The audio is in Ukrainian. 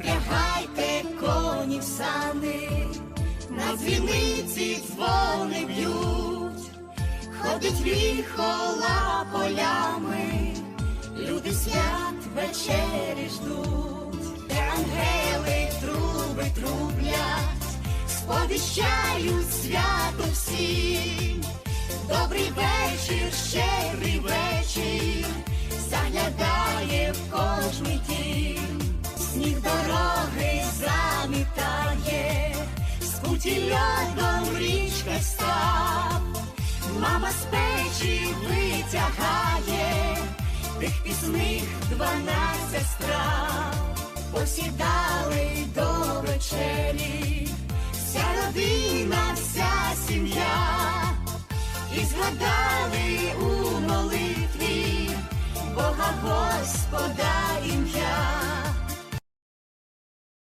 запрягайте коні в сани, на дзвіниці дзвони б'ють, ходить віхола полями, люди свят вечері ждуть, де ангели труби трублять, сповіщають свято всім. Добрий вечір, скуті льодом річка став, мама з печі витягає, тих пісних дванадцять страв, посідали до вечері, вся родина, вся сім'я. І згадали у молитві Бога Господа